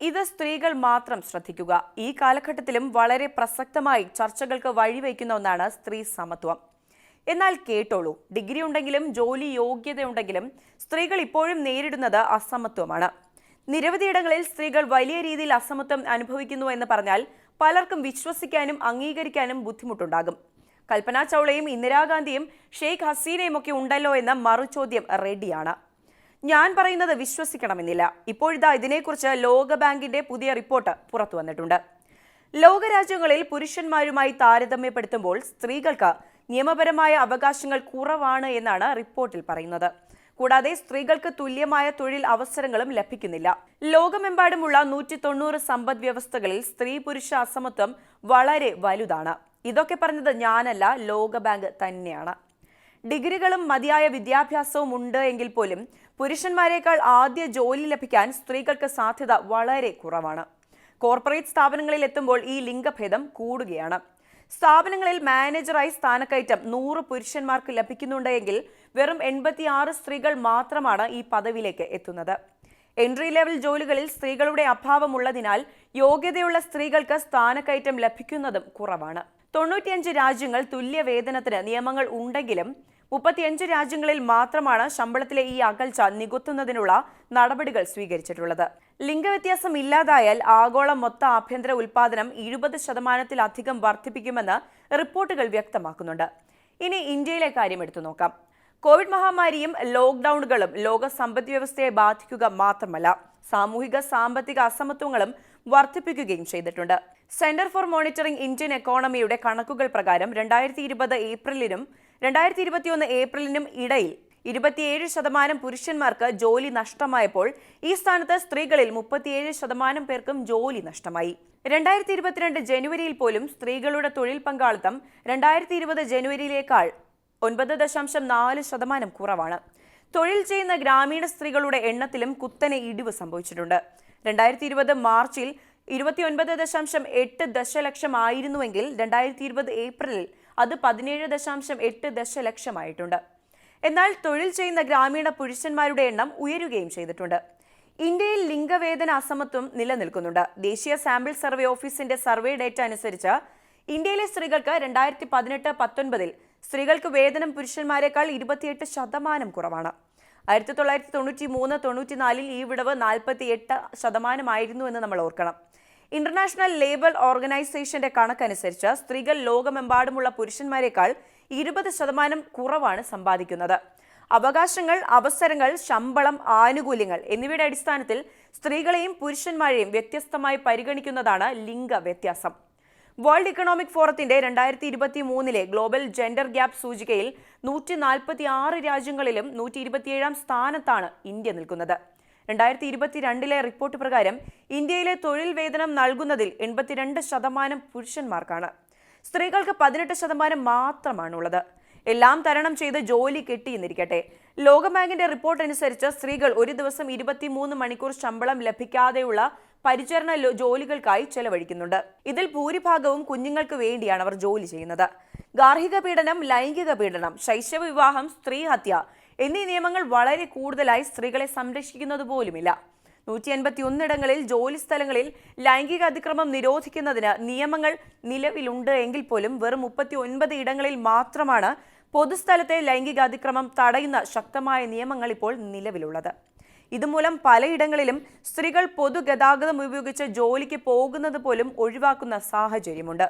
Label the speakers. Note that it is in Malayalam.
Speaker 1: ഇത് സ്ത്രീകൾ മാത്രം ശ്രദ്ധിക്കുക. ഈ കാലഘട്ടത്തിലും വളരെ പ്രസക്തമായി ചർച്ചകൾക്ക് വഴിവെക്കുന്ന ഒന്നാണ് സ്ത്രീ സമത്വം. എന്നാൽ കേട്ടോളൂ ഡിഗ്രി ഉണ്ടെങ്കിലും ജോലി യോഗ്യതയുണ്ടെങ്കിലും സ്ത്രീകൾ ഇപ്പോഴും നേരിടുന്നത് അസമത്വമാണ്. നിരവധിയിടങ്ങളിൽ സ്ത്രീകൾ വലിയ രീതിയിൽ അസമത്വം അനുഭവിക്കുന്നു എന്ന് പറഞ്ഞാൽ പലർക്കും വിശ്വസിക്കാനും അംഗീകരിക്കാനും ബുദ്ധിമുട്ടുണ്ടാകും. കൽപ്പന ചൗളയും ഇന്ദിരാഗാന്ധിയും ഷെയ്ഖ് ഹസീനയും ഒക്കെ ഉണ്ടല്ലോ എന്ന മറുചോദ്യം റെഡിയാണ്. ഞാൻ പറയുന്നത് വിശ്വസിക്കണമെന്നില്ല. ഇപ്പോഴിതാ ഇതിനെക്കുറിച്ച് ലോകബാങ്കിന്റെ പുതിയ റിപ്പോർട്ട് പുറത്തു വന്നിട്ടുണ്ട്. ലോകരാജ്യങ്ങളിൽ പുരുഷന്മാരുമായി താരതമ്യപ്പെടുത്തുമ്പോൾ സ്ത്രീകൾക്ക് നിയമപരമായ അവകാശങ്ങൾ കുറവാണ് എന്നാണ് റിപ്പോർട്ടിൽ പറയുന്നത്. കൂടാതെ സ്ത്രീകൾക്ക് തുല്യമായ തൊഴിൽ അവസരങ്ങളും ലഭിക്കുന്നില്ല. ലോകമെമ്പാടുമുള്ള നൂറ്റി തൊണ്ണൂറ് സമ്പദ് വ്യവസ്ഥകളിൽ സ്ത്രീ പുരുഷ അസമത്വം വളരെ വലുതാണ്. ഇതൊക്കെ പറഞ്ഞത് ഞാനല്ല ലോകബാങ്ക് തന്നെയാണ്. ഡിഗ്രികളും മതിയായ വിദ്യാഭ്യാസവും ഉണ്ട് എങ്കിൽ പോലും പുരുഷന്മാരെക്കാൾ ആദ്യ ജോലി ലഭിക്കാൻ സ്ത്രീകൾക്ക് സാധ്യത വളരെ കുറവാണ്. കോർപ്പറേറ്റ് സ്ഥാപനങ്ങളിൽ എത്തുമ്പോൾ ഈ ലിംഗഭേദം കൂടുകയാണ്. സ്ഥാപനങ്ങളിൽ മാനേജറായി സ്ഥാനക്കയറ്റം നൂറ് പുരുഷന്മാർക്ക് ലഭിക്കുന്നുണ്ടെങ്കിൽ വെറും എൺപത്തിയാറ് സ്ത്രീകൾ മാത്രമാണ് ഈ പദവിയിലേക്ക് എത്തുന്നത്. എൻട്രി ലെവൽ ജോലികളിൽ സ്ത്രീകളുടെ അഭാവമുള്ളതിനാൽ യോഗ്യതയുള്ള സ്ത്രീകൾക്ക് സ്ഥാനക്കയറ്റം ലഭിക്കുന്നതും കുറവാണ്. തൊണ്ണൂറ്റിയഞ്ച് രാജ്യങ്ങൾ തുല്യ വേതനത്തിന് നിയമങ്ങൾ ഉണ്ടെങ്കിലും മുപ്പത്തിയഞ്ച് രാജ്യങ്ങളിൽ മാത്രമാണ് ശമ്പളത്തിലെ ഈ അകൽച്ച നികുത്തുന്നതിനുള്ള നടപടികൾ സ്വീകരിച്ചിട്ടുള്ളത്. ലിംഗവ്യത്യാസം ഇല്ലാതായാൽ ആഗോള മൊത്ത ആഭ്യന്തര ഉൽപാദനം എഴുപത് ശതമാനത്തിലധികം വർദ്ധിപ്പിക്കുമെന്ന് റിപ്പോർട്ടുകൾ വ്യക്തമാക്കുന്നുണ്ട്. ഇനി ഇന്ത്യയിലെ കാര്യം എടുത്തു നോക്കാം. കോവിഡ് മഹാമാരിയും ലോക്ക്ഡൌണുകളും ലോക സമ്പദ് വ്യവസ്ഥയെ ബാധിക്കുക മാത്രമല്ല സാമൂഹിക സാമ്പത്തിക അസമത്വങ്ങളും വർദ്ധിപ്പിക്കുകയും ചെയ്തിട്ടുണ്ട്. സെന്റർ ഫോർ മോണിറ്ററിംഗ് ഇന്ത്യൻ എക്കോണമിയുടെ കണക്കുകൾ പ്രകാരം രണ്ടായിരത്തി ഇരുപത് ഏപ്രിലിനും രണ്ടായിരത്തി ഇരുപത്തിയൊന്ന് ഏപ്രിലിനും ഇടയിൽ ഇരുപത്തിയേഴ് ശതമാനം പുരുഷന്മാർക്ക് ജോലി നഷ്ടമായപ്പോൾ ഈ സ്ഥാനത്ത് സ്ത്രീകളിൽ മുപ്പത്തിയേഴ് ശതമാനം പേർക്കും ജോലി നഷ്ടമായി. രണ്ടായിരത്തി ഇരുപത്തിരണ്ട് ജനുവരിയിൽ പോലും സ്ത്രീകളുടെ തൊഴിൽ പങ്കാളിത്തം രണ്ടായിരത്തി ഇരുപത് ജനുവരിയിലേക്കാൾ ഒൻപത് ദശാംശം നാല് ശതമാനം കുറവാണ്. തൊഴിൽ ചെയ്യുന്ന ഗ്രാമീണ സ്ത്രീകളുടെ എണ്ണത്തിലും കുത്തനെ ഇടിവ് സംഭവിച്ചിട്ടുണ്ട്. രണ്ടായിരത്തി ഇരുപത് മാർച്ചിൽ ഇരുപത്തിയൊൻപത് ദശാംശം എട്ട് ദശലക്ഷം ആയിരുന്നുവെങ്കിൽ രണ്ടായിരത്തി ഇരുപത് ഏപ്രിലിൽ അത് പതിനേഴ് ദശാംശം എട്ട് ദശലക്ഷമായിട്ടുണ്ട്. എന്നാൽ തൊഴിൽ ചെയ്യുന്ന ഗ്രാമീണ പുരുഷന്മാരുടെ എണ്ണം ഉയരുകയും ചെയ്തിട്ടുണ്ട്. ഇന്ത്യയിൽ ലിംഗവേതന അസമത്വം നിലനിൽക്കുന്നുണ്ട്. ദേശീയ സാമ്പിൾ സർവേ ഓഫീസിന്റെ സർവേ ഡേറ്റ അനുസരിച്ച് ഇന്ത്യയിലെ സ്ത്രീകൾക്ക് രണ്ടായിരത്തി പതിനെട്ട് പത്തൊൻപതിൽ സ്ത്രീകൾക്ക് വേതനം പുരുഷന്മാരെക്കാൾ ഇരുപത്തിയെട്ട് ശതമാനം കുറവാണ്. ആയിരത്തി തൊള്ളായിരത്തി തൊണ്ണൂറ്റി മൂന്ന് തൊണ്ണൂറ്റിനാലിൽ ഈ വിടവ് നാൽപ്പത്തി എട്ട് ശതമാനമായിരുന്നു എന്ന് നമ്മൾ ഓർക്കണം. ഇന്റർനാഷണൽ ലേബർ ഓർഗനൈസേഷന്റെ കണക്കനുസരിച്ച് സ്ത്രീകൾ ലോകമെമ്പാടുമുള്ള പുരുഷന്മാരെക്കാൾ ഇരുപത് ശതമാനം കുറവാണ് സമ്പാദിക്കുന്നത്. അവകാശങ്ങൾ അവസരങ്ങൾ ശമ്പളം ആനുകൂല്യങ്ങൾ എന്നിവയുടെ അടിസ്ഥാനത്തിൽ സ്ത്രീകളെയും പുരുഷന്മാരെയും വ്യത്യസ്തമായി പരിഗണിക്കുന്നതാണ് ലിംഗ വ്യത്യാസം വേൾഡ് ഇക്കണോമിക് ഫോറത്തിന്റെ രണ്ടായിരത്തി ഇരുപത്തി മൂന്നിലെ ഗ്ലോബൽ ജെൻഡർ ഗ്യാപ് സൂചികയിൽ നൂറ്റി നാൽപ്പത്തി ആറ് രാജ്യങ്ങളിലും നൂറ്റി ഇരുപത്തിയേഴാം സ്ഥാനത്താണ് ഇന്ത്യ നിൽക്കുന്നത്. രണ്ടായിരത്തി ഇരുപത്തിരണ്ടിലെ റിപ്പോർട്ട് പ്രകാരം ഇന്ത്യയിലെ തൊഴിൽ വേതനം നൽകുന്നതിൽ എൺപത്തിരണ്ട് ശതമാനം പുരുഷന്മാർക്കാണ്. സ്ത്രീകൾക്ക് പതിനെട്ട് ശതമാനം മാത്രമാണുള്ളത്. എല്ലാം തരണം ചെയ്ത് ജോലി കിട്ടിയെന്നിരിക്കട്ടെ. ലോകബാങ്കിന്റെ റിപ്പോർട്ട് അനുസരിച്ച് സ്ത്രീകൾ ഒരു ദിവസം ഇരുപത്തിമൂന്ന് മണിക്കൂർ ശമ്പളം ലഭിക്കാതെയുള്ള പരിചരണ ജോലികൾക്കായി ചെലവഴിക്കുന്നുണ്ട്. ഇതിൽ ഭൂരിഭാഗവും കുഞ്ഞുങ്ങൾക്ക് വേണ്ടിയാണ് അവർ ജോലി ചെയ്യുന്നത്. ഗാർഹിക പീഡനം ലൈംഗിക പീഡനം ശൈശവ വിവാഹം സ്ത്രീ ഹത്യ എന്നീ നിയമങ്ങൾ വളരെ കൂടുതലായി സ്ത്രീകളെ സംരക്ഷിക്കുന്നത് പോലുമില്ല. നൂറ്റി എൺപത്തി ഒന്നിടങ്ങളിൽ ജോലി സ്ഥലങ്ങളിൽ ലൈംഗിക അതിക്രമം നിരോധിക്കുന്നതിന് നിയമങ്ങൾ നിലവിലുണ്ട് എങ്കിൽ പോലും വെറും മുപ്പത്തി ഒൻപത് ഇടങ്ങളിൽ മാത്രമാണ് പൊതുസ്ഥലത്തെ ലൈംഗിക അതിക്രമം തടയുന്ന ശക്തമായ നിയമങ്ങൾ ഇപ്പോൾ നിലവിലുള്ളത്. ഇതുമൂലം പലയിടങ്ങളിലും സ്ത്രീകൾ പൊതുഗതാഗതം ഉപയോഗിച്ച് ജോലിക്ക് പോകുന്നത് പോലും ഒഴിവാക്കുന്ന സാഹചര്യമുണ്ട്.